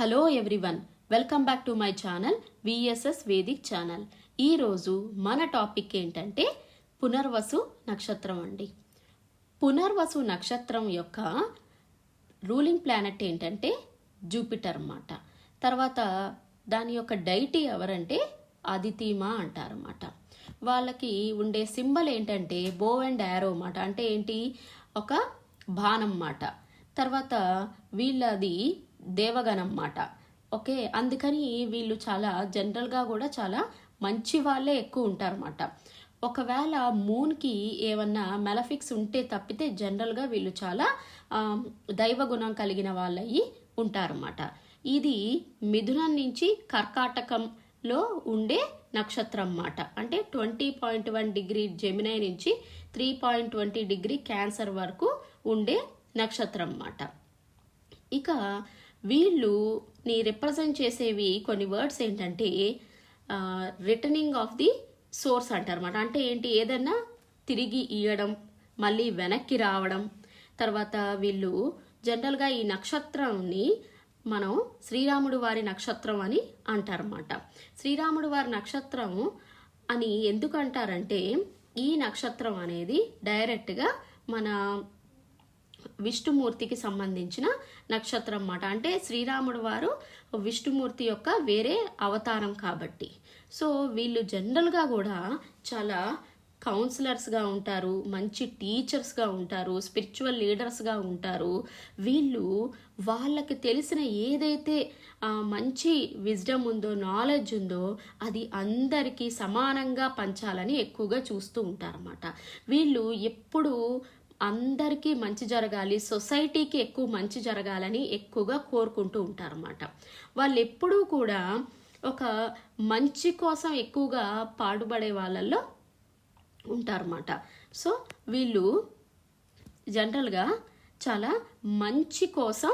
Hello everyone welcome back to my channel VSS Vedic channel. ఈరోజు మన topic ఏంటంటే పునర్వసు నక్షత్రం అండి. పునర్వసు నక్షత్రం యొక్క రూలింగ్ ప్లానెట్ ఏంటంటే జూపిటర్ అన్నమాట. తర్వాత దాని యొక్క డైటీ ఎవరంటే అదితీమా అంటారన్నమాట. వాళ్ళకి ఉండే సింబల్ ఏంటంటే బో అండ్ యారో అన్నమాట. అంటే ఏంటి? ఒక బాణం అన్నమాట. తర్వాత వీళ్ళది దేవగణం అన్నమాట ఓకే అందుకని వీళ్ళు చాలా జనరల్గా కూడా చాలా మంచి వాళ్ళే ఎక్కువ ఉంటారన్నమాట. ఒకవేళ మూన్కి ఏమన్నా మెలఫిక్స్ ఉంటే తప్పితే జనరల్గా వీళ్ళు చాలా దైవగుణం దైవ గుణం కలిగిన వాళ్ళయి ఉంటారన్నమాట. ఇది మిథునం నుంచి కర్కాటకంలో ఉండే నక్షత్రం అన్నమాట అంటే twenty point one degree Gemini నుంచి three point twenty degree cancer వరకు ఉండే నక్షత్రం అన్నమాట ఇక వీళ్ళు ని రిప్రజెంట్ చేసేవి కొన్ని వర్డ్స్ ఏంటంటే రిటర్నింగ్ ఆఫ్ ది సోర్స్ అంటారన్నమాట. అంటే ఏంటి? ఏదన్నా తిరిగి ఇవ్వడం మళ్ళీ వెనక్కి రావడం. తర్వాత వీళ్ళు జనరల్గా ఈ నక్షత్రాన్ని మనం శ్రీరాముడు వారి నక్షత్రం అని అంటారన్నమాట. శ్రీరాముడు వారి నక్షత్రం అని ఎందుకు అంటారంటే ఈ నక్షత్రం అనేది డైరెక్ట్గా మన విష్ణుమూర్తికి సంబంధించిన నక్షత్రం అన్నమాట. అంటే శ్రీరాముడు వారు విష్ణుమూర్తి యొక్క వేరే అవతారం కాబట్టి. సో వీళ్ళు జనరల్గా కూడా చాలా కౌన్సిలర్స్గా ఉంటారు మంచి టీచర్స్గా ఉంటారు స్పిరిచువల్ లీడర్స్గా ఉంటారు. వీళ్ళు వాళ్ళకి తెలిసిన ఏదైతే మంచి విజ్డమ్ ఉందో నాలెడ్జ్ ఉందో అది అందరికీ సమానంగా పంచాలని ఎక్కువగా చూస్తూ ఉంటారన్నమాట. వీళ్ళు ఎప్పుడు అందరికీ మంచి జరగాలి సొసైటీకి ఎక్కువ మంచి జరగాలని ఎక్కువగా కోరుకుంటూ ఉంటారన్నమాట. వాళ్ళు ఎప్పుడూ కూడా ఒక మంచి కోసం ఎక్కువగా పాడుపడే వాళ్ళల్లో ఉంటారన్నమాట. సో వీళ్ళు జనరల్గా చాలా మంచి కోసం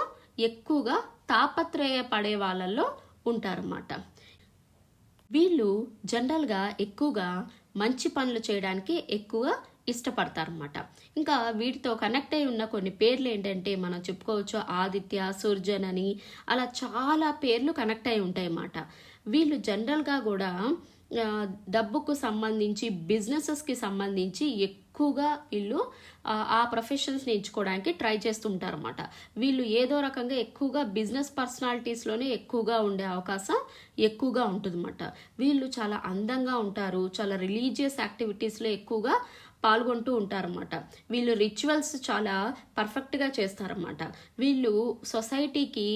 ఎక్కువగా తాపత్రయపడే వాళ్ళల్లో ఉంటారన్నమాట. వీళ్ళు జనరల్గా ఎక్కువగా మంచి పనులు చేయడానికి ఎక్కువ ఇష్టపడతారనమాట ఇంకా వీటితో కనెక్ట్ అయి ఉన్న కొన్ని పేర్లు ఏంటంటే మనం చెప్పుకోవచ్చు ఆదిత్య సుర్జన్ అని అలా చాలా పేర్లు కనెక్ట్ అయి ఉంటాయి అన్నమాట వీళ్ళు జనరల్గా కూడా డబ్బుకు సంబంధించి బిజినెసెస్కి సంబంధించి ఎక్కువగా వీళ్ళు ఆ, ప్రొఫెషన్స్ని ఎంచుకోవడానికి ట్రై చేస్తుంటారు అనమాట వీళ్ళు ఏదో రకంగా ఎక్కువగా బిజినెస్ పర్సనాలిటీస్లోనే ఎక్కువగా ఉండే అవకాశం ఎక్కువగా ఉంటుందన్నమాట. వీళ్ళు చాలా అందంగా ఉంటారు చాలా రిలీజియస్ యాక్టివిటీస్లో ఎక్కువగా పాల్గొంటూ ఉంటారన్నమాట. వీళ్ళు రిచువల్స్ చాలా పర్ఫెక్ట్గా చేస్తారన్నమాట. వీళ్ళు సొసైటీకి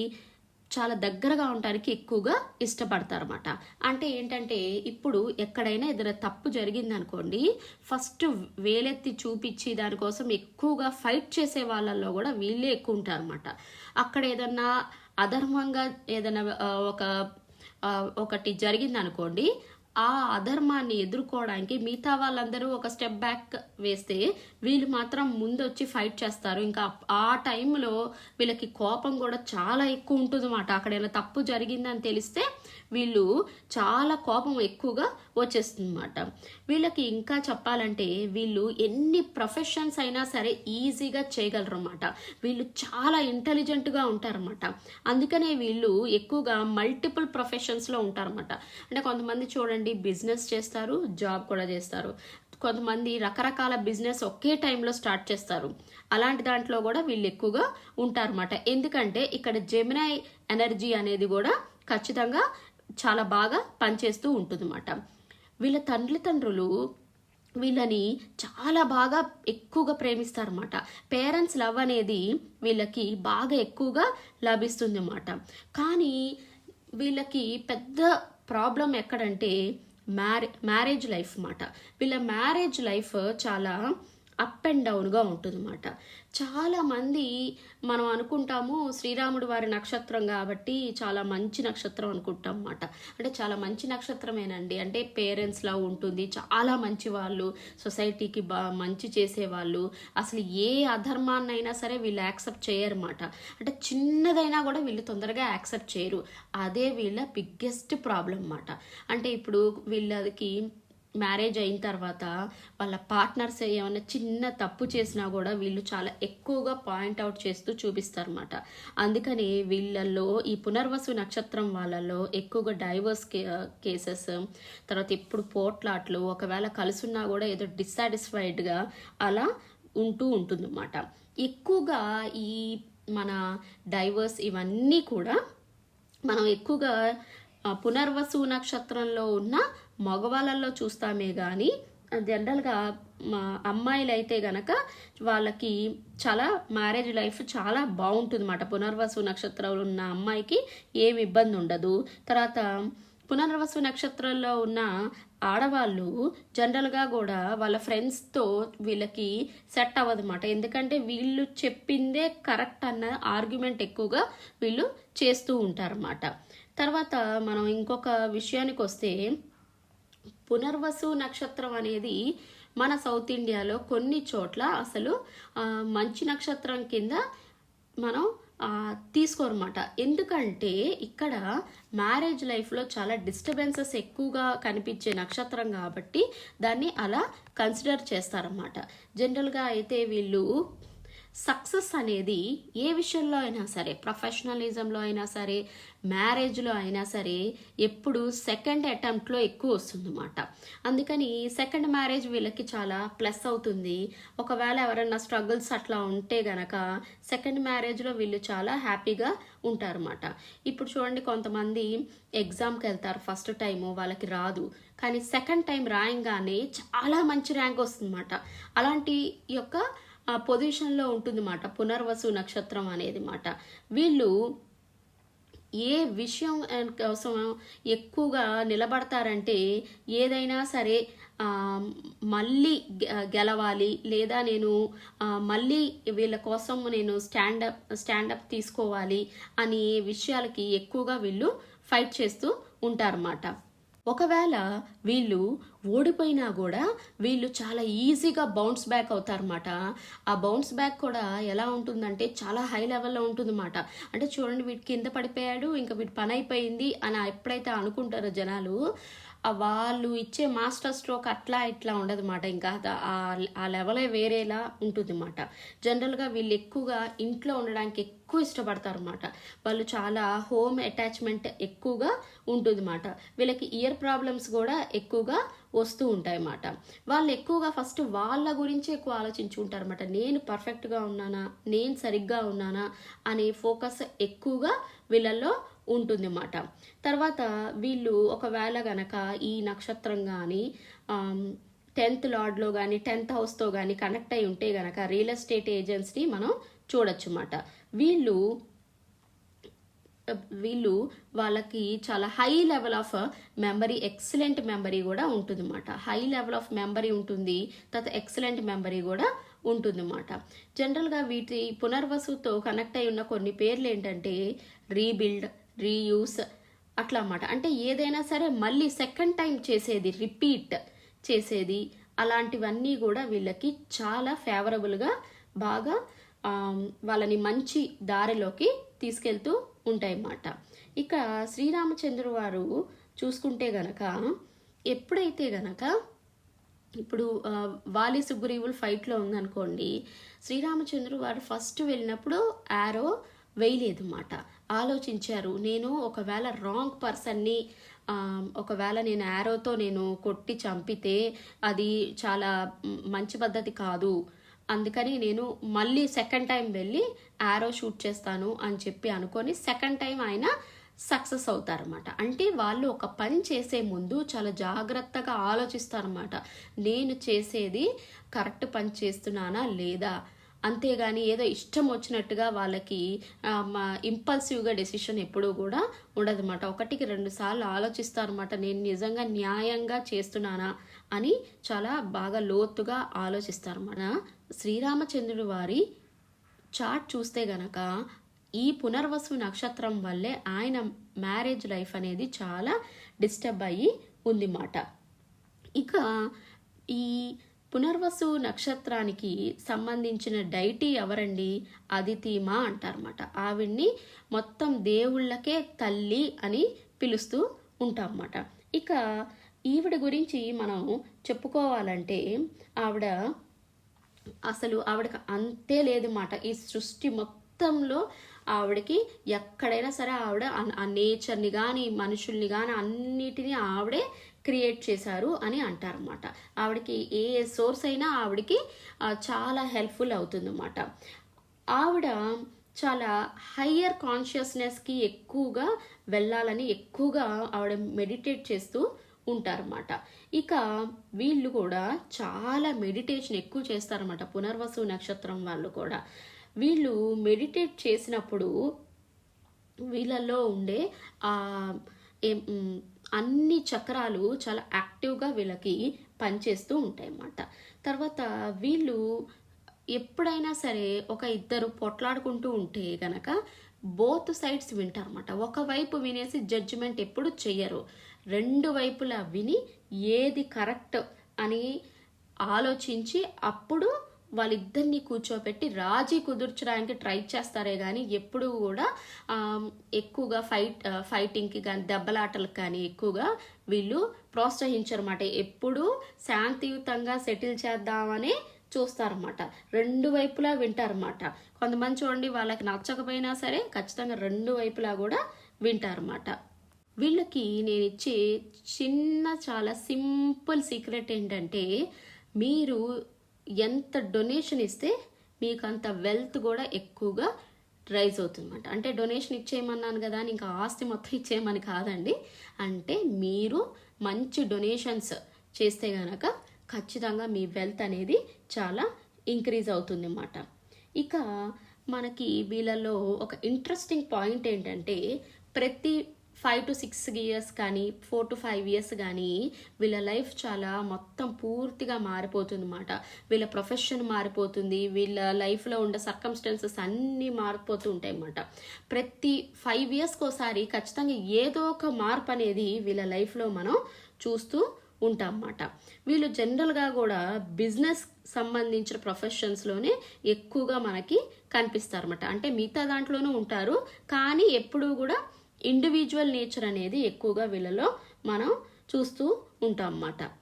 చాలా దగ్గరగా ఉండడానికి ఎక్కువగా ఇష్టపడతారన్నమాట. అంటే ఏంటంటే ఇప్పుడు ఎక్కడైనా ఏదైనా తప్పు జరిగిందనుకోండి ఫస్ట్ వేలెత్తి చూపించి దానికోసం ఎక్కువగా ఫైట్ చేసే వాళ్ళల్లో కూడా వీళ్ళే ఎక్కువ ఉంటారన్నమాట. అక్కడ ఏదన్నా అధర్మంగా ఏదైనా ఒక ఒకటి ఒకటి జరిగిందనుకోండి ఆ అధర్మాన్ని ఎదుర్కోవడానికి మిగతా వాళ్ళందరూ ఒక స్టెప్ బ్యాక్ వేస్తే వీళ్ళు మాత్రం ముందు వచ్చి ఫైట్ చేస్తారు. ఇంకా ఆ టైంలో వీళ్ళకి కోపం కూడా చాలా ఎక్కువ ఉంటుంది అన్నమాట అక్కడ ఏమైనా తప్పు జరిగిందని తెలిస్తే వీళ్ళు చాలా కోపం ఎక్కువగా వచ్చేస్తుందన్నమాట. వీళ్ళకి ఇంకా చెప్పాలంటే వీళ్ళు ఎన్ని ప్రొఫెషన్స్ అయినా సరే ఈజీగా చేయగలరు అనమాట వీళ్ళు చాలా ఇంటెలిజెంట్గా ఉంటారన్నమాట. అందుకనే వీళ్ళు ఎక్కువగా మల్టిపుల్ ప్రొఫెషన్స్లో ఉంటారన్నమాట. అంటే కొంతమంది చూడండి బిజినెస్ చేస్తారు జాబ్ కూడా చేస్తారు. కొంతమంది రకరకాల బిజినెస్ ఒకే టైంలో స్టార్ట్ చేస్తారు. అలాంటి దాంట్లో కూడా వీళ్ళు ఎక్కువగా ఉంటారన్నమాట. ఎందుకంటే ఇక్కడ జెమినై ఎనర్జీ అనేది కూడా ఖచ్చితంగా చాలా బాగా పనిచేస్తూ ఉంటుందన్నమాట. వీళ్ళ తల్లిదండ్రులు వీళ్ళని చాలా బాగా ఎక్కువగా ప్రేమిస్తారన్నమాట. పేరెంట్స్ లవ్ అనేది వీళ్ళకి బాగా ఎక్కువగా లభిస్తుంది అన్నమాట కానీ వీళ్ళకి పెద్ద ప్రాబ్లం ఎక్కడంటే మ్యారే మ్యారేజ్ లైఫ్ అన్నమాట. వీళ్ళ మ్యారేజ్ లైఫ్ చాలా అప్ అండ్ డౌన్గా ఉంటుందన్నమాట. చాలామంది మనం అనుకుంటాము శ్రీరాముడు వారి నక్షత్రం కాబట్టి చాలా మంచి నక్షత్రం అనుకుంటాం అన్నమాట. అంటే చాలా మంచి నక్షత్రమేనండి. అంటే పేరెంట్స్లా ఉంటుంది. చాలా మంచి వాళ్ళు సొసైటీకి బా మంచి చేసేవాళ్ళు. అసలు ఏ అధర్మాన్నైనా సరే వీళ్ళు యాక్సెప్ట్ చేయరన్నమాట. అంటే చిన్నదైనా కూడా వీళ్ళు తొందరగా యాక్సెప్ట్ చేయరు. అదే వీళ్ళ బిగ్గెస్ట్ ప్రాబ్లం అన్నమాట. అంటే ఇప్పుడు వీళ్ళకి మ్యారేజ్ అయిన తర్వాత వాళ్ళ పార్ట్నర్స్ ఏమైనా చిన్న తప్పు చేసినా కూడా వీళ్ళు చాలా ఎక్కువగా పాయింట్అవుట్ చేస్తూ చూపిస్తారన్నమాట. అందుకని వీళ్ళల్లో ఈ పునర్వసు నక్షత్రం వాళ్ళలో ఎక్కువగా డైవర్స్ కేసెస్ తర్వాత ఎప్పుడు పోట్లాట్లు ఒకవేళ కలుసున్నా కూడా ఏదో డిస్సాటిస్ఫైడ్గా అలా ఉంటూ ఉంటుందన్నమాట. ఎక్కువగా ఈ మన డైవర్స్ ఇవన్నీ కూడా మనం ఎక్కువగా పునర్వసు నక్షత్రంలో ఉన్న మగవాళ్ళల్లో చూస్తామే కానీ జనరల్గా మా అమ్మాయిలు అయితే గనక వాళ్ళకి చాలా మ్యారేజ్ లైఫ్ చాలా బాగుంటుంది అన్నమాట పునర్వసు నక్షత్రంలో ఉన్న అమ్మాయికి ఏమి ఇబ్బంది ఉండదు. తర్వాత పునర్వసు నక్షత్రంలో ఉన్న ఆడవాళ్ళు జనరల్గా కూడా వాళ్ళ ఫ్రెండ్స్తో వీళ్ళకి సెట్ అవ్వదన్నమాట. ఎందుకంటే వీళ్ళు చెప్పిందే కరెక్ట్ అన్న ఆర్గ్యుమెంట్ ఎక్కువగా వీళ్ళు చేస్తూ ఉంటారన్నమాట. తర్వాత మనం ఇంకొక విషయానికి వస్తే పునర్వసు నక్షత్రం అనేది మన సౌత్ ఇండియాలో కొన్ని చోట్ల అసలు మంచి నక్షత్రం కింద మనం తీసుకోరమాట ఎందుకంటే ఇక్కడ మ్యారేజ్ లైఫ్లో చాలా డిస్టర్బెన్సెస్ ఎక్కువగా కనిపించే నక్షత్రం కాబట్టి దాన్ని అలా కన్సిడర్ చేస్తారన్నమాట. జనరల్గా అయితే వీళ్ళు సక్సెస్ అనేది ఏ విషయంలో అయినా సరే ప్రొఫెషనలిజంలో అయినా సరే మ్యారేజ్లో అయినా సరే ఎప్పుడు సెకండ్ అటెంప్ట్లో ఎక్కువ వస్తుందన్నమాట. అందుకని సెకండ్ మ్యారేజ్ వీళ్ళకి చాలా ప్లస్ అవుతుంది. ఒకవేళ ఎవరైనా స్ట్రగుల్స్ అట్లా ఉంటే గనక సెకండ్ మ్యారేజ్లో వీళ్ళు చాలా హ్యాపీగా ఉంటారన్నమాట. ఇప్పుడు చూడండి కొంతమంది ఎగ్జామ్కి వెళ్తారు ఫస్ట్ టైము వాళ్ళకి రాదు. కానీ సెకండ్ టైం రాయంగానే చాలా మంచి ర్యాంక్ వస్తుందన్నమాట. అలాంటి యొక్క పొజిషన్లో ఉంటుందన్నమాట. పునర్వసు నక్షత్రం అనేది మాట వీళ్ళు ఏ విషయం కోసం ఎక్కువగా నిలబడతారంటే ఏదైనా సరే మళ్ళీ గెలవాలి లేదా నేను మళ్ళీ వీళ్ళ కోసం నేను స్టాండప్ స్టాండప్ తీసుకోవాలి అనే విషయాలకి ఎక్కువగా వీళ్ళు ఫైట్ చేస్తూ ఉంటారన్నమాట. ఒకవేళ వీళ్ళు ఓడిపోయినా కూడా వీళ్ళు చాలా ఈజీగా బౌన్స్ బ్యాక్ అవుతారన్నమాట. ఆ బౌన్స్ బ్యాక్ కూడా ఎలా ఉంటుందంటే చాలా హై లెవెల్లో ఉంటుందన్నమాట. అంటే చూడండి వీటి కింద పడిపోయాడు ఇంకా వీటి పని అయిపోయింది అని ఎప్పుడైతే అనుకుంటారో జనాలు వాళ్ళు ఇచ్చే మాస్టర్ స్ట్రోక్ అట్లా ఇట్లా ఉండదన్నమాట ఇంకా ఆ- లెవెలే వేరేలా ఉంటుందన్నమాట జనరల్గా వీళ్ళు ఎక్కువగా ఇంట్లో ఉండడానికి ఎక్కువ ఇష్టపడతారు అనమాట వాళ్ళు చాలా హోమ్ అటాచ్మెంట్ ఎక్కువగా ఉంటుందన్నమాట వీళ్ళకి ఇయర్ ప్రాబ్లమ్స్ కూడా ఎక్కువగా వస్తూ ఉంటాయన్నమాట వాళ్ళు ఎక్కువగా ఫస్ట్ వాళ్ళ గురించి ఎక్కువ ఆలోచించుకుంటారన్నమాట నేను పర్ఫెక్ట్గా ఉన్నానా? నేను సరిగ్గా ఉన్నానా? అనే ఫోకస్ ఎక్కువగా వీళ్ళల్లో ఉంటుందన్నమాట. తర్వాత వీళ్ళు ఒకవేళ గనక ఈ నక్షత్రం కానీ టెన్త్ లార్డ్లో కానీ టెన్త్ హౌస్తో కానీ కనెక్ట్ అయి ఉంటే గనక రియల్ ఎస్టేట్ ఏజెంట్స్ని మనం చూడొచ్చు అన్నమాట వీళ్ళు వీళ్ళు వాళ్ళకి చాలా high level of memory excellent memory కూడా ఉంటుందన్నమాట. హై లెవెల్ ఆఫ్ మెమరీ ఉంటుంది తర్వాత ఎక్సలెంట్ మెమరీ కూడా ఉంటుందన్నమాట. జనరల్గా వీటి పునర్వసుతో కనెక్ట్ అయి ఉన్న కొన్ని పేర్లు ఏంటంటే రీబిల్డ్ రీయూస్ అట్లా అన్నమాట అంటే ఏదైనా సరే మళ్ళీ సెకండ్ టైం చేసేది రిపీట్ చేసేది అలాంటివన్నీ కూడా వీళ్ళకి చాలా ఫేవరబుల్గా బాగా వాళ్ళని మంచి దారిలోకి తీసుకెళ్తూ ఉంటాయన్నమాట. ఇక శ్రీరామచంద్రు వారు చూసుకుంటే గనక ఎప్పుడైతే గనక ఇప్పుడు వాలి సుగ్రీవులు ఫైట్లో ఉందనుకోండి శ్రీరామచంద్రు వారు ఫస్ట్ వెళ్ళినప్పుడు యారో వేయలేదు అన్నమాట ఆలోచించారు. నేను ఒకవేళ రాంగ్ పర్సన్ని ఒకవేళ నేను యారోతో నేను కొట్టి చంపితే అది చాలా మంచి పద్ధతి కాదు. అందుకని నేను మళ్ళీ సెకండ్ టైం వెళ్ళి యారో షూట్ చేస్తాను అని చెప్పి అనుకొని సెకండ్ టైం ఆయన సక్సెస్ అవుతారన్నమాట. అంటే వాళ్ళు ఒక పని చేసే ముందు చాలా జాగ్రత్తగా ఆలోచిస్తారన్నమాట. నేను చేసేది కరెక్ట్ పని చేస్తున్నానా లేదా? అంతేగాని ఏదో ఇష్టం వచ్చినట్టుగా వాళ్ళకి ఇంపల్సివ్గా డెసిషన్ ఎప్పుడూ కూడా ఉండదన్నమాట. ఒకటికి రెండు సార్లు ఆలోచిస్తారనమాట నేను నిజంగా న్యాయంగా చేస్తున్నానా అని చాలా బాగా లోతుగా ఆలోచిస్తారన్నమాట. శ్రీరామచంద్రుడు వారి చార్ట్ చూస్తే గనక ఈ పునర్వసు నక్షత్రం వల్లే ఆయన మ్యారేజ్ లైఫ్ అనేది చాలా డిస్టర్బ్ అయ్యి ఉందిమాట ఇక ఈ పునర్వసు నక్షత్రానికి సంబంధించిన డైటీ ఎవరండి? అదితిమా అంటారన్నమాట. ఆవిడ్ని మొత్తం దేవుళ్ళకే తల్లి అని పిలుస్తూ ఉంటామన్నమాట ఇక ఈవిడ గురించి మనం చెప్పుకోవాలంటే ఆవిడ అసలు ఆవిడకి అంతే లేదన్నమాట. ఈ సృష్టి మొత్తంలో ఆవిడకి ఎక్కడైనా సరే ఆవిడ ఆ- ఆ నేచర్ని కానీ మనుషుల్ని కానీ అన్నిటినీ ఆవిడే క్రియేట్ చేశారు అని అంటారన్నమాట. ఆవిడకి ఏ సోర్స్ అయినా ఆవిడకి చాలా హెల్ప్ఫుల్ అవుతుందన్నమాట. ఆవిడ చాలా హయ్యర్ కాన్షియస్నెస్కి ఎక్కువగా వెళ్ళాలని ఎక్కువగా ఆవిడ మెడిటేట్ చేస్తూ ఉంటారన్నమాట. ఇక వీళ్ళు కూడా చాలా మెడిటేషన్ ఎక్కువ చేస్తారన్నమాట. పునర్వసు నక్షత్రం వాళ్ళు కూడా. వీళ్ళు మెడిటేట్ చేసినప్పుడు వీళ్ళల్లో ఉండే అన్ని చక్రాలు చాలా యాక్టివ్గా వీళ్ళకి పనిచేస్తూ ఉంటాయి అన్నమాట తర్వాత వీళ్ళు ఎప్పుడైనా సరే ఒక ఇద్దరు పొట్లాడుకుంటూ ఉంటే గనక బోత్ సైడ్స్ వింటారన్నమాట. ఒకవైపు వినేసి జడ్జిమెంట్ ఎప్పుడు చెయ్యరు. రెండు వైపులా విని ఏది కరెక్ట్ అని ఆలోచించి అప్పుడు వాళ్ళిద్దరిని కూర్చోపెట్టి రాజీ కుదుర్చడానికి ట్రై చేస్తారే కానీ ఎప్పుడు కూడా ఎక్కువగా ఫైట్ ఫైటింగ్కి కానీ దెబ్బలాటలకు కానీ ఎక్కువగా వీళ్ళు ప్రోత్సహించరన్నమాట. ఎప్పుడు శాంతియుతంగా సెటిల్ చేద్దామని చూస్తారన్నమాట. రెండు వైపులా వింటారన్నమాట. కొంతమంది చూడండి వాళ్ళకి నచ్చకపోయినా సరే ఖచ్చితంగా రెండు వైపులా కూడా వింటారన్నమాట. వీళ్ళకి నేను ఇచ్చే చిన్న చాలా సింపుల్ సీక్రెట్ ఏంటంటే మీరు ఎంత డొనేషన్ ఇస్తే మీకు అంత వెల్త్ కూడా ఎక్కువగా రైజ్ అవుతుందన్నమాట. అంటే డొనేషన్ ఇచ్చేయమన్నాను కదా అని ఇంకా ఆస్తి మొత్తం ఇచ్చేయమని కాదండి. అంటే మీరు మంచి డొనేషన్స్ చేస్తే గనక ఖచ్చితంగా మీ వెల్త్ అనేది చాలా ఇంక్రీజ్ అవుతుంది అన్నమాట ఇక మనకి వీళ్ళలో ఒక ఇంట్రెస్టింగ్ పాయింట్ ఏంటంటే ప్రతి ఫైవ్ టు సిక్స్ ఇయర్స్ కానీ ఫోర్ టు ఫైవ్ ఇయర్స్ కానీ వీళ్ళ లైఫ్ చాలా మొత్తం పూర్తిగా మారిపోతుంది అన్నమాట వీళ్ళ ప్రొఫెషన్ మారిపోతుంది వీళ్ళ లైఫ్లో ఉండే సర్కమ్స్టెన్సెస్ అన్నీ మారిపోతూ ఉంటాయి అన్నమాట ప్రతి ఫైవ్ ఇయర్స్కి ఒకసారి ఖచ్చితంగా ఏదో ఒక మార్పు అనేది వీళ్ళ లైఫ్లో మనం చూస్తూ ఉంటాం అన్నమాట వీళ్ళు జనరల్గా కూడా బిజినెస్ సంబంధించిన ప్రొఫెషన్స్లోనే ఎక్కువగా మనకి కనిపిస్తారన్నమాట. అంటే మిగతా దాంట్లోనూ ఉంటారు కానీ ఎప్పుడూ కూడా ఇండివిజువల్ నేచర్ అనేది ఎక్కువగా వీళ్ళలో మనం చూస్తూ ఉంటాం అన్నమాట.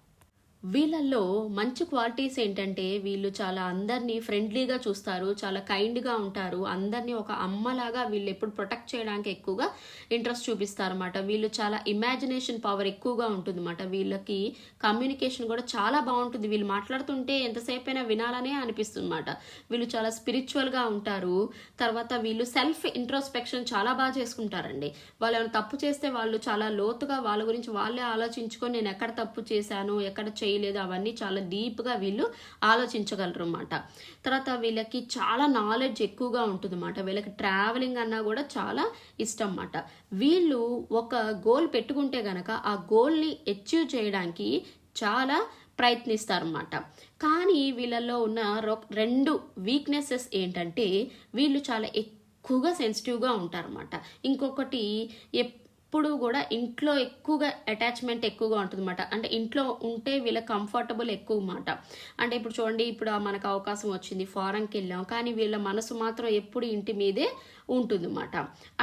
వీళ్ళల్లో మంచి క్వాలిటీస్ ఏంటంటే వీళ్ళు చాలా అందరినీ ఫ్రెండ్లీగా చూస్తారు చాలా కైండ్గా ఉంటారు. అందరినీ ఒక అమ్మలాగా వీళ్ళు ఎప్పుడు ప్రొటెక్ట్ చేయడానికి ఎక్కువగా ఇంట్రెస్ట్ చూపిస్తారు అనమాట వీళ్ళు చాలా ఇమాజినేషన్ పవర్ ఎక్కువగా ఉంటుంది అనమాట వీళ్ళకి కమ్యూనికేషన్ కూడా చాలా బాగుంటుంది. వీళ్ళు మాట్లాడుతుంటే ఎంతసేపు అయినా వినాలనే అనిపిస్తుంది అనమాట వీళ్ళు చాలా స్పిరిచువల్గా ఉంటారు. తర్వాత వీళ్ళు సెల్ఫ్ ఇంట్రోస్పెక్షన్ చాలా బాగా చేసుకుంటారండి. వాళ్ళు ఏమైనా తప్పు చేస్తే వాళ్ళు చాలా లోతుగా వాళ్ళ గురించి వాళ్ళే ఆలోచించుకొని నేను ఎక్కడ తప్పు చేశాను ఎక్కడ చేయలేదు. అవన్నీ చాలా డీప్గా వీళ్ళు ఆలోచించగలరు అనమాట తర్వాత వీళ్ళకి చాలా నాలెడ్జ్ ఎక్కువగా ఉంటుంది అన్నమాట వీళ్ళకి ట్రావెలింగ్ అన్నా కూడా చాలా ఇష్టం అన్నమాట వీళ్ళు ఒక గోల్ పెట్టుకుంటే గనక ఆ గోల్ని అచీవ్ చేయడానికి చాలా ప్రయత్నిస్తారన్నమాట. కానీ వీళ్ళల్లో ఉన్న రొ- రెండు వీక్నెసెస్ ఏంటంటే వీళ్ళు చాలా ఎక్కువగా సెన్సిటివ్గా ఉంటారన్నమాట. ఇంకొకటి ఎప్పుడు కూడా ఇంట్లో ఎక్కువగా అటాచ్మెంట్ ఎక్కువగా ఉంటుందన్నమాట. అంటే ఇంట్లో ఉంటే వీళ్ళ కంఫర్టబుల్ ఎక్కువ మాట అంటే ఇప్పుడు చూడండి ఇప్పుడు మనకు అవకాశం వచ్చింది ఫారెన్కి వెళ్ళాం. కానీ వీళ్ళ మనసు మాత్రం ఎప్పుడు ఇంటి మీదే ఉంటుందన్నమాట.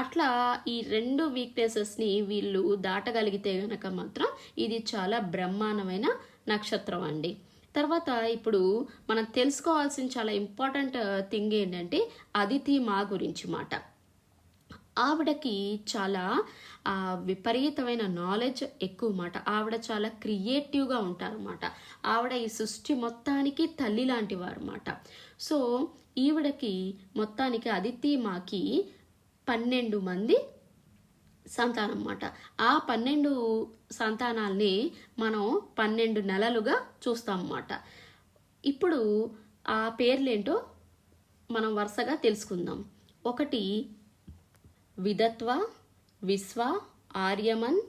అట్లా ఈ రెండు వీక్నెసెస్ని వీళ్ళు దాటగలిగితే కనుక మాత్రం ఇది చాలా బ్రహ్మాండమైన నక్షత్రం అండి. తర్వాత ఇప్పుడు మనం తెలుసుకోవాల్సిన చాలా ఇంపార్టెంట్ థింగ్ ఏంటంటే అదితి మా గురించి మాట. ఆవిడకి చాలా విపరీతమైన నాలెడ్జ్ ఎక్కువ మాట ఆవిడ చాలా క్రియేటివ్గా ఉంటారన్నమాట. ఆవిడ ఈ సృష్టి మొత్తానికి తల్లి లాంటి వారన్నమాట. సో ఈవిడకి మొత్తానికి అదితి మాకి పన్నెండు మంది సంతానం అన్నమాట ఆ పన్నెండు సంతానాల్ని మనం పన్నెండు నెలలుగా చూస్తాం అన్నమాట ఇప్పుడు ఆ పేర్లేంటో మనం వరుసగా తెలుసుకుందాం. ఒకటి విదత్వ విశ్వ ఆర్యమన్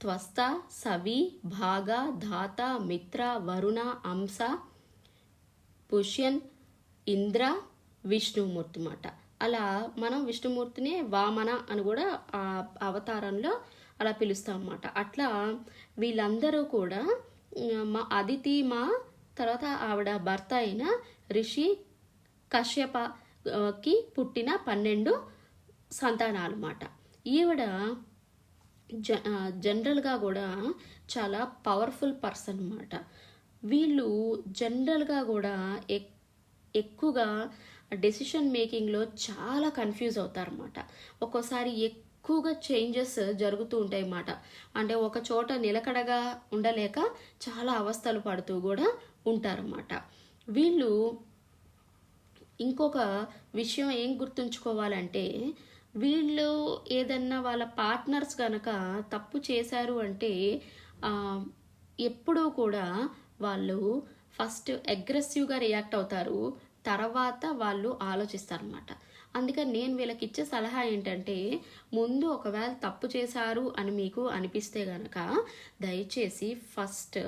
త్వస్త సవి భాగ ధాత మిత్ర వరుణ అంశ పుష్యన్ ఇంద్ర విష్ణుమూర్తి మాట అలా మనం విష్ణుమూర్తిని వామన అని కూడా ఆ అవతారంలో అలా పిలుస్తాం అన్నమాట అట్లా వీళ్ళందరూ కూడా మా అదితి మా తర్వాత ఆవిడ భర్త అయిన రిషి కశ్యపకి పుట్టిన పన్నెండు సంతానాలు అన్నమాట ఈవిడ జ జనరల్గా కూడా చాలా పవర్ఫుల్ పర్సన్ అన్నమాట వీళ్ళు జనరల్గా కూడా ఎక్ ఎక్కువగా డెసిషన్ మేకింగ్లో చాలా కన్ఫ్యూజ్ అవుతారన్నమాట. ఒక్కోసారి ఎక్కువగా చేంజెస్ జరుగుతూ ఉంటాయి అన్నమాట అంటే ఒక చోట నిలకడగా ఉండలేక చాలా అవస్థలు పడుతూ కూడా ఉంటారన్నమాట. వీళ్ళు ఇంకొక విషయం ఏం గుర్తుంచుకోవాలంటే వీళ్ళు ఏదన్నా వాళ్ళ పార్ట్నర్స్ కనుక తప్పు చేశారు అంటే ఎప్పుడూ కూడా వాళ్ళు ఫస్ట్ అగ్రెసివ్గా రియాక్ట్ అవుతారు. తర్వాత వాళ్ళు ఆలోచిస్తారన్నమాట. అందుకని నేను వీళ్ళకి ఇచ్చే సలహా ఏంటంటే ముందు ఒకవేళ తప్పు చేశారు అని మీకు అనిపిస్తే గనక దయచేసి ఫస్ట్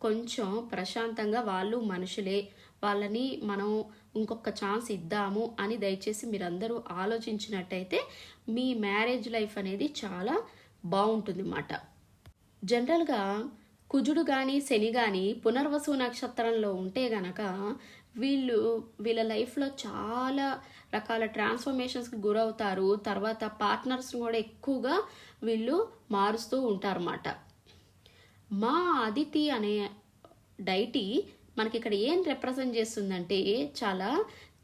కొంచెం ప్రశాంతంగా వాళ్ళు మనుషులే. వాళ్ళని మనం ఇంకొక ఛాన్స్ ఇద్దాము అని దయచేసి మీరందరూ ఆలోచించినట్టయితే మీ మ్యారేజ్ లైఫ్ అనేది చాలా బాగుంటుంది అన్నమాట జనరల్గా కుజుడు కానీ శని కానీ పునర్వసు నక్షత్రంలో ఉంటే గనక వీళ్ళు వీళ్ళ లైఫ్లో చాలా రకాల ట్రాన్స్ఫర్మేషన్స్కి గురవుతారు. తర్వాత పార్ట్నర్స్ని కూడా ఎక్కువగా వీళ్ళు మారుస్తూ ఉంటారన్నమాట మా అదితి అనే డైటీ మనకి ఇక్కడ ఏం రిప్రజెంట్ చేస్తుందంటే చాలా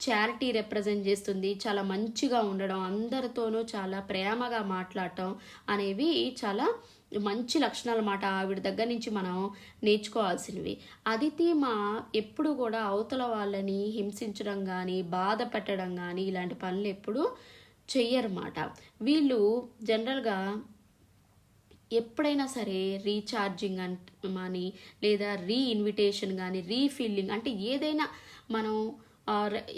చారిటీ రిప్రజెంట్ చేస్తుంది చాలా మంచిగా ఉండడం అందరితోనూ చాలా ప్రేమగా మాట్లాడటం అనేవి చాలా మంచి లక్షణాలు అన్నమాట ఆవిడ దగ్గర నుంచి మనం నేర్చుకోవాల్సినవి. అదితి మా ఎప్పుడు కూడా అవతల వాళ్ళని హింసించడం కానీ బాధ పెట్టడం కానీ ఇలాంటి పనులు ఎప్పుడు చెయ్యరన్నమాట వీళ్ళు జనరల్గా ఎప్పుడైనా సరే రీఛార్జింగ్ అంట అని లేదా రీ ఇన్విటేషన్ కానీ రీఫిల్లింగ్ అంటే ఏదైనా మనం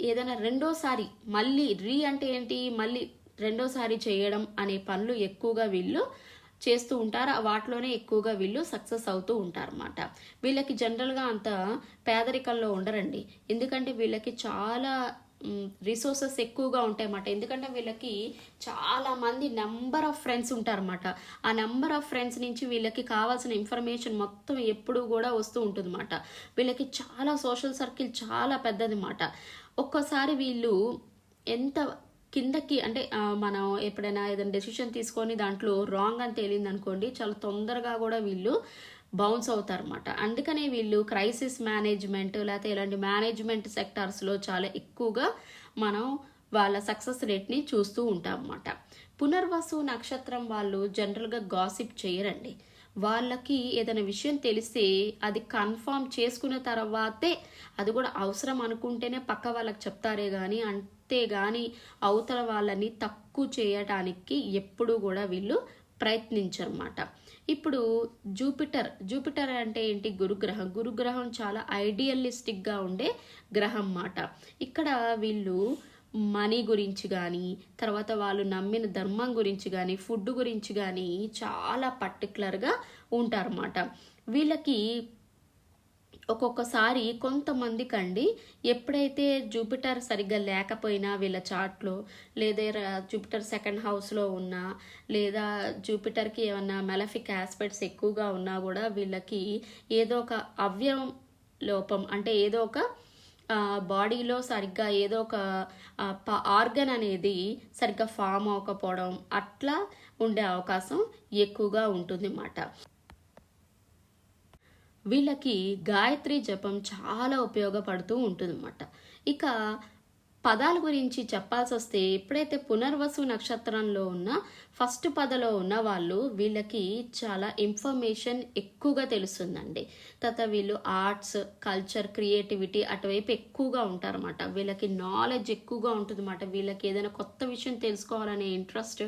ఏదైనా రెండోసారి మళ్ళీ రీ అంటే ఏంటి? మళ్ళీ రెండోసారి చేయడం అనే పనులు ఎక్కువగా వీళ్ళు చేస్తూ ఉంటారు. వాటిలోనే ఎక్కువగా వీళ్ళు సక్సెస్ అవుతూ ఉంటారు అన్నమాట వీళ్ళకి జనరల్గా అంత పేదరికంలో ఉండరండి. ఎందుకంటే వీళ్ళకి చాలా రిసోర్సెస్ ఎక్కువగా ఉంటాయి అన్నమాట ఎందుకంటే వీళ్ళకి చాలా మంది నెంబర్ ఆఫ్ ఫ్రెండ్స్ ఉంటారన్నమాట. ఆ నెంబర్ ఆఫ్ ఫ్రెండ్స్ నుంచి వీళ్ళకి కావాల్సిన ఇన్ఫర్మేషన్ మొత్తం ఎప్పుడు కూడా వస్తూ ఉంటుందన్నమాట. వీళ్ళకి చాలా సోషల్ సర్కిల్ చాలా పెద్దదన్నమాట. ఒక్కోసారి వీళ్ళు ఎంత కిందకి అంటే మనం ఎప్పుడైనా ఏదైనా డెసిషన్ తీసుకొని దాంట్లో రాంగ్ అని తేలింది అనుకోండి చాలా తొందరగా కూడా వీళ్ళు బౌన్స్ అవుతారన్నమాట. అందుకనే వీళ్ళు క్రైసిస్ మేనేజ్మెంట్ లేకపోతే ఇలాంటి మేనేజ్మెంట్ సెక్టార్స్లో చాలా ఎక్కువగా మనం వాళ్ళ సక్సెస్ రేట్ని చూస్తూ ఉంటాం అన్నమాట పునర్వసు నక్షత్రం వాళ్ళు జనరల్గా గాసిప్ చేయరండి. వాళ్ళకి ఏదైనా విషయం తెలిస్తే అది కన్ఫామ్ చేసుకున్న తర్వాతే అది కూడా అవసరం అనుకుంటేనే పక్క వాళ్ళకి చెప్తారే కానీ అంతే కానీ అవతల వాళ్ళని తక్కువ చేయటానికి ఎప్పుడూ కూడా వీళ్ళు ప్రయత్నించరన్నమాట. ఇప్పుడు జూపిటర్ జూపిటర్ అంటే ఏంటి? గురుగ్రహం. గురుగ్రహం చాలా ఐడియలిస్టిక్గా ఉండే గ్రహం మాట. ఇక్కడ వీళ్ళు మనీ గురించి కానీ తర్వాత వాళ్ళు నమ్మిన ధర్మం గురించి కానీ ఫుడ్ గురించి కానీ చాలా పర్టికులర్గా ఉంటారన్నమాట వీళ్ళకి ఒక్కొక్కసారి కొంతమందికి అండి ఎప్పుడైతే జూపిటర్ సరిగ్గా లేకపోయినా వీళ్ళ చార్ట్లో లేదా జూపిటర్ సెకండ్ హౌస్లో ఉన్నా లేదా జూపిటర్కి ఏమన్నా మెలఫిక్ ఆస్పెక్ట్స్ ఎక్కువగా ఉన్నా కూడా వీళ్ళకి ఏదో ఒక అవ్యయం లోపం అంటే ఏదో ఒక బాడీలో సరిగ్గా ఏదో ఒక ఆర్గన్ అనేది సరిగ్గా ఫామ్ అవ్వకపోవడం అట్లా ఉండే అవకాశం ఎక్కువగా ఉంటుంది అన్నమాట వీళ్ళకి గాయత్రి జపం చాలా ఉపయోగపడుతూ ఉంటుందన్నమాట. ఇక పదాల గురించి చెప్పాల్సి వస్తే ఎప్పుడైతే పునర్వసు నక్షత్రంలో ఉన్న ఫస్ట్ పదలో ఉన్న వాళ్ళు వీళ్ళకి చాలా ఇన్ఫర్మేషన్ ఎక్కువగా తెలుస్తుందండి. తర్వాత వీళ్ళు ఆర్ట్స్ కల్చర్ క్రియేటివిటీ అటువైపు ఎక్కువగా ఉంటారన్నమాట. వీళ్ళకి నాలెడ్జ్ ఎక్కువగా ఉంటుందన్నమాట. వీళ్ళకి ఏదైనా కొత్త విషయం తెలుసుకోవాలనే ఇంట్రెస్ట్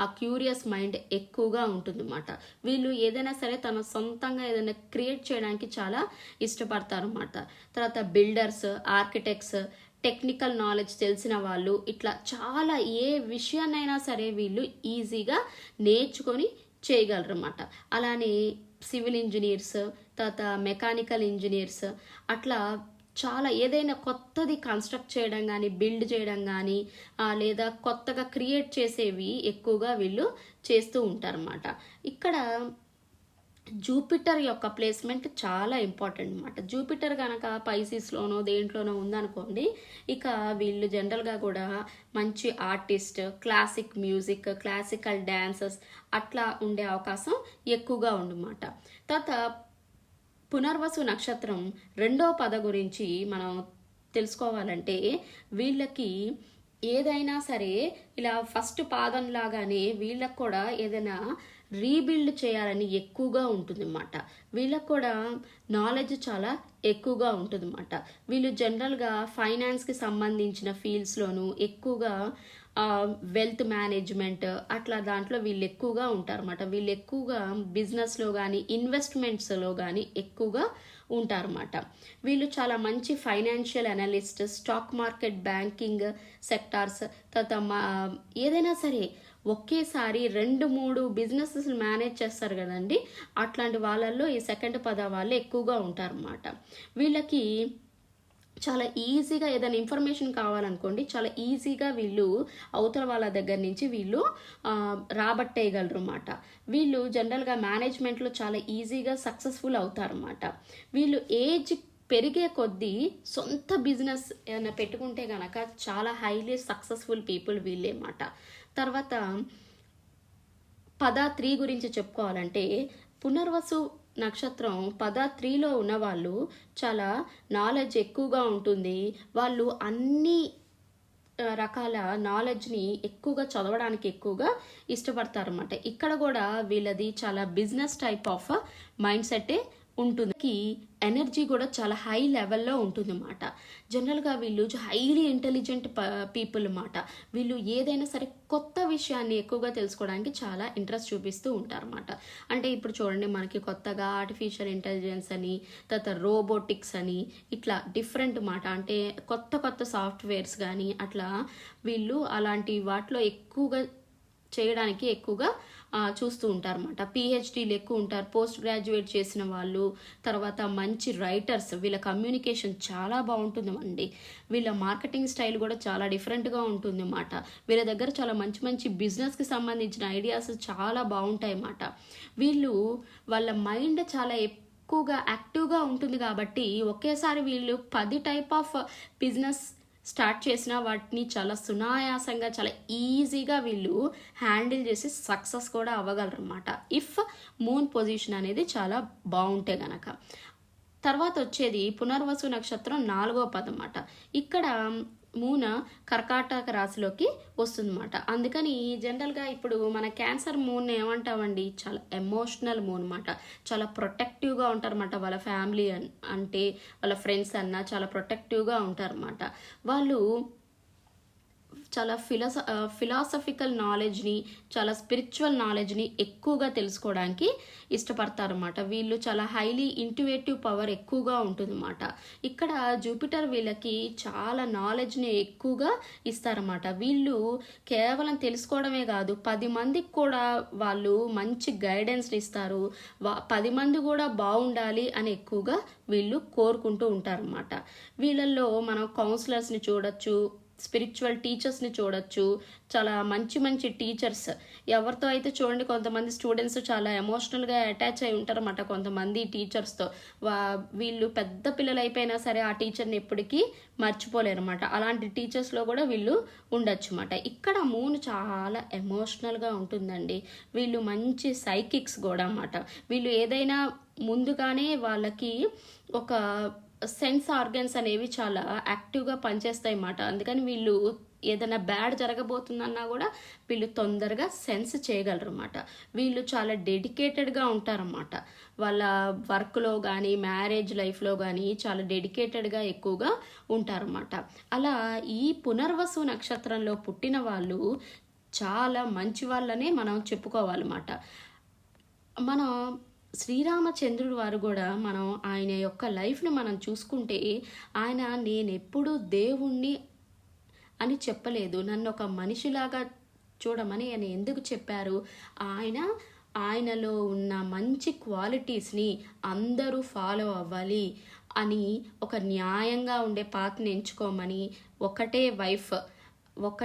ఆ క్యూరియస్ మైండ్ ఎక్కువగా ఉంటుందన్నమాట. వీళ్ళు ఏదైనా సరే తన సొంతంగా ఏదైనా క్రియేట్ చేయడానికి చాలా ఇష్టపడతారన్నమాట. తర్వాత బిల్డర్స్ ఆర్కిటెక్ట్స్ టెక్నికల్ నాలెడ్జ్ తెలిసిన వాళ్ళు ఇట్లా చాలా ఏ విషయాన్నైనా సరే వీళ్ళు ఈజీగా నేర్చుకొని చేయగలరు అన్నమాట అలానే సివిల్ ఇంజనీర్స్ తర్వాత మెకానికల్ ఇంజనీర్స్ అట్లా చాలా ఏదైనా కొత్తది కన్స్ట్రక్ట్ చేయడం కానీ బిల్డ్ చేయడం కానీ లేదా కొత్తగా క్రియేట్ చేసేవి ఎక్కువగా వీళ్ళు చేస్తూ ఉంటారన్నమాట. ఇక్కడ జూపిటర్ యొక్క ప్లేస్మెంట్ చాలా ఇంపార్టెంట్ అనమాట జూపిటర్ కనుక పైసీస్లోనో దేంట్లోనో ఉందనుకోండి ఇక వీళ్ళు జనరల్గా కూడా మంచి artist classic music classical dances అట్లా ఉండే అవకాశం ఎక్కువగా ఉండమాట తర్వాత పునర్వసు నక్షత్రం రెండో పద గురించి మనం తెలుసుకోవాలంటే వీళ్ళకి ఏదైనా సరే ఇలా ఫస్ట్ పాదం లాగానే వీళ్ళకి కూడా ఏదైనా రీబిల్డ్ చేయాలని ఎక్కువగా ఉంటుంది అన్నమాట కూడా నాలెడ్జ్ చాలా ఎక్కువగా ఉంటుంది అన్నమాట వీళ్ళు జనరల్గా ఫైనాన్స్కి సంబంధించిన ఫీల్డ్స్లోనూ ఎక్కువగా వెల్త్ మేనేజ్మెంట్ అట్లా దాంట్లో వీళ్ళు ఎక్కువగా ఉంటారన్నమాట. వీళ్ళు ఎక్కువగా బిజినెస్లో కానీ ఇన్వెస్ట్మెంట్స్లో కానీ ఎక్కువగా ఉంటారన్నమాట. వీళ్ళు చాలా మంచి financial analyst stock market banking sectors తర్వాత మా ఏదైనా సరే ఒకేసారి రెండు మూడు బిజినెసెస్ మేనేజ్ చేస్తారు కదండి. అట్లాంటి వాళ్ళల్లో ఈ సెకండ్ పద వాళ్ళు ఎక్కువగా ఉంటారన్నమాట. వీళ్ళకి చాలా ఈజీగా ఏదైనా ఇన్ఫర్మేషన్ కావాలనుకోండి చాలా ఈజీగా వీళ్ళు అవతల వాళ్ళ దగ్గర నుంచి వీళ్ళు రాబట్టేయగలరు అన్నమాట వీళ్ళు జనరల్గా మేనేజ్మెంట్లో చాలా ఈజీగా సక్సెస్ఫుల్ అవుతారన్నమాట. వీళ్ళు ఏజ్ పెరిగే కొద్దీ సొంత బిజినెస్ ఏమైనా పెట్టుకుంటే కనుక చాలా హైలీ సక్సెస్ఫుల్ పీపుల్ వీళ్ళే అన్నమాట తర్వాత పద త్రీ గురించి చెప్పుకోవాలంటే పునర్వసు నక్షత్రం పద త్రీలో ఉన్నవాళ్ళు చాలా నాలెడ్జ్ ఎక్కువగా ఉంటుంది. వాళ్ళు అన్ని రకాల నాలెడ్జ్ని ఎక్కువగా చదవడానికి ఎక్కువగా ఇష్టపడతారన్నమాట. ఇక్కడ కూడా వీళ్ళది చాలా బిజినెస్ టైప్ ఆఫ్ మైండ్ సెట్టే ఉంటుంది. ఎనర్జీ కూడా చాలా హై లెవెల్లో ఉంటుంది అన్నమాట జనరల్గా వీళ్ళు హైలీ ఇంటెలిజెంట్ పీపుల్ అన్నమాట. వీళ్ళు ఏదైనా సరే కొత్త విషయాన్ని ఎక్కువగా తెలుసుకోవడానికి చాలా ఇంట్రెస్ట్ చూపిస్తూ ఉంటారన్నమాట. అంటే ఇప్పుడు చూడండి మనకి కొత్తగా ఆర్టిఫిషియల్ ఇంటెలిజెన్స్ అని తర్వాత రోబోటిక్స్ అని ఇట్లా డిఫరెంట్ మాట అంటే కొత్త కొత్త సాఫ్ట్వేర్స్ కానీ అట్లా వీళ్ళు అలాంటి వాటిలో ఎక్కువగా చేయడానికి ఎక్కువగా చూస్తూ ఉంటారు అనమాట పిహెచ్డీలు ఎక్కువ ఉంటారు. పోస్ట్ గ్రాడ్యుయేట్ చేసిన వాళ్ళు తర్వాత మంచి రైటర్స్ వీళ్ళ కమ్యూనికేషన్ చాలా బాగుంటుంది అండి వీళ్ళ మార్కెటింగ్ స్టైల్ కూడా చాలా డిఫరెంట్గా ఉంటుంది అన్నమాట వీళ్ళ దగ్గర చాలా మంచి మంచి బిజినెస్కి సంబంధించిన ఐడియాస్ చాలా బాగుంటాయి అన్నమాట వీళ్ళు వాళ్ళ మైండ్ చాలా ఎక్కువగా యాక్టివ్గా ఉంటుంది కాబట్టి ఒకేసారి వీళ్ళు పది టైప్ ఆఫ్ బిజినెస్ స్టార్ట్ చేసిన వాటిని చాలా సునాయాసంగా చాలా ఈజీగా వీళ్ళు హ్యాండిల్ చేసి సక్సెస్ కూడా అవ్వగలరు అనమాట ఇఫ్ మూన్ పొజిషన్ అనేది చాలా బాగుంటే గనక. తర్వాత వచ్చేది పునర్వసు నక్షత్రం నాలుగో పదం అన్నమాట. ఇక్కడ మూన కర్కాటక రాశిలోకి వస్తుందన్నమాట. అందుకని జనరల్గా ఇప్పుడు మన క్యాన్సర్ మూన్ ఏమంటామండి? చాలా ఎమోషనల్ మూన్ అనమాట చాలా ప్రొటెక్టివ్గా ఉంటారన్నమాట వాళ్ళ ఫ్యామిలీ అన్- అంటే వాళ్ళ ఫ్రెండ్స్ అన్న చాలా ప్రొటెక్టివ్గా ఉంటారన్నమాట. వాళ్ళు చాలా ఫిలాస ఫిలాసఫికల్ నాలెడ్జ్ని చాలా స్పిరిచువల్ నాలెడ్జ్ని ఎక్కువగా తెలుసుకోవడానికి ఇష్టపడతారన్నమాట. వీళ్ళు చాలా హైలీ ఇంటివేటివ్ పవర్ ఎక్కువగా ఉంటుందన్నమాట. ఇక్కడ జూపిటర్ వీళ్ళకి చాలా నాలెడ్జ్ని ఎక్కువగా ఇస్తారన్నమాట. వీళ్ళు కేవలం తెలుసుకోవడమే కాదు పది మందికి కూడా వాళ్ళు మంచి గైడెన్స్ని ఇస్తారు. వా- పది మంది కూడా బాగుండాలి అని ఎక్కువగా వీళ్ళు కోరుకుంటూ ఉంటారన్నమాట. వీళ్ళల్లో మనం కౌన్సిలర్స్ని చూడొచ్చు స్పిరిచువల్ టీచర్స్ని చూడొచ్చు. చాలా మంచి మంచి టీచర్స్ ఎవరితో అయితే చూడండి కొంతమంది స్టూడెంట్స్ చాలా ఎమోషనల్గా అటాచ్ అయి ఉంటారన్నమాట కొంతమంది టీచర్స్తో వా వీళ్ళు పెద్ద పిల్లలు అయిపోయినా సరే ఆ టీచర్ని ఎప్పటికీ మర్చిపోలేరు అనమాట అలాంటి టీచర్స్లో కూడా వీళ్ళు ఉండొచ్చు అన్నమాట ఇక్కడ మూన్ చాలా ఎమోషనల్గా ఉంటుందండి. వీళ్ళు మంచి సైకిక్స్ కూడా అన్నమాట. వీళ్ళు ఏదైనా ముందుగానే వాళ్ళకి ఒక సెన్స్ ఆర్గన్స్ అనేవి చాలా యాక్టివ్గా పనిచేస్తాయి అన్నమాట. అందుకని వీళ్ళు ఏదైనా బ్యాడ్ జరగబోతుందన్నా కూడా వీళ్ళు తొందరగా సెన్స్ చేయగలరు అన్నమాట వీళ్ళు చాలా డెడికేటెడ్గా ఉంటారన్నమాట. వాళ్ళ వర్క్లో కానీ మ్యారేజ్ లైఫ్లో కానీ చాలా డెడికేటెడ్గా ఎక్కువగా ఉంటారన్నమాట. అలా ఈ పునర్వసు నక్షత్రంలో పుట్టిన వాళ్ళు చాలా మంచి వాళ్ళనే మనం చెప్పుకోవాలన్నమాట. మనం శ్రీరామచంద్రుడు వారు కూడా మనం ఆయన యొక్క లైఫ్ని మనం చూసుకుంటే ఆయన నేను ఎప్పుడూ దేవుణ్ణి అని చెప్పలేదు. నన్ను ఒక మనిషిలాగా చూడమని ఆయన ఎందుకు చెప్పారు? ఆయన ఆయనలో ఉన్న మంచి క్వాలిటీస్ని అందరూ ఫాలో అవ్వాలి అని ఒక న్యాయంగా ఉండే పాత్ని ఎంచుకోమని ఒకటే వైఫ్ ఒక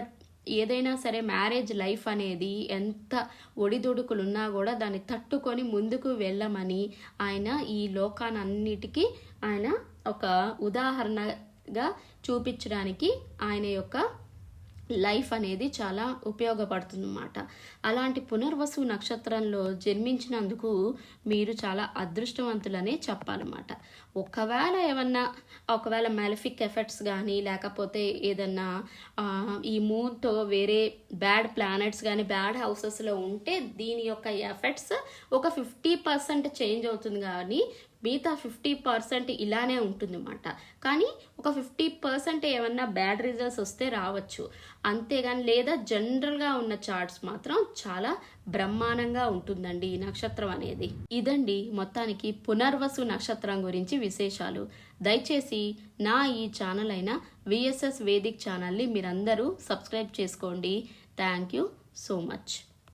ఏదైనా సరే మ్యారేజ్ లైఫ్ అనేది ఎంత ఒడిదుడుకులున్నా కూడా దాన్ని తట్టుకొని ముందుకు వెళ్ళమని ఆయన ఈ లోకానన్నిటికీ ఆయన ఒక ఉదాహరణగా చూపించడానికి ఆయన యొక్క లైఫ్ అనేది చాలా ఉపయోగపడుతుందన్నమాట. అలాంటి పునర్వసు నక్షత్రంలో జన్మించినందుకు మీరు చాలా అదృష్టవంతులనే చెప్పాలన్నమాట. ఒకవేళ ఏమన్నా ఒకవేళ మెలిఫిక్ ఎఫెక్ట్స్ కానీ లేకపోతే ఏదన్నా ఈ మూన్తో వేరే బ్యాడ్ ప్లానెట్స్ కానీ బ్యాడ్ హౌసెస్లో ఉంటే దీని యొక్క ఎఫెక్ట్స్ ఒక ఫిఫ్టీ పర్సెంట్ చేంజ్ అవుతుంది. కానీ మిగతా ఫిఫ్టీ పర్సెంట్ ఇలానే ఉంటుందన్నమాట. కానీ ఒక ఫిఫ్టీ పర్సెంట్ ఏమన్నా బ్యాడ్ రిజల్ట్స్ వస్తే రావచ్చు. అంతేగాని లేదా జనరల్గా ఉన్న చార్ట్స్ మాత్రం చాలా బ్రహ్మాండంగా ఉంటుందండి ఈ నక్షత్రం అనేది. ఇదండి మొత్తానికి పునర్వసు నక్షత్రం గురించి విశేషాలు. దయచేసి నా ఈ ఛానల్ అయిన విఎస్ఎస్ వేదిక్ ఛానల్ని మీరందరూ సబ్స్క్రైబ్ చేసుకోండి. Thank you so much.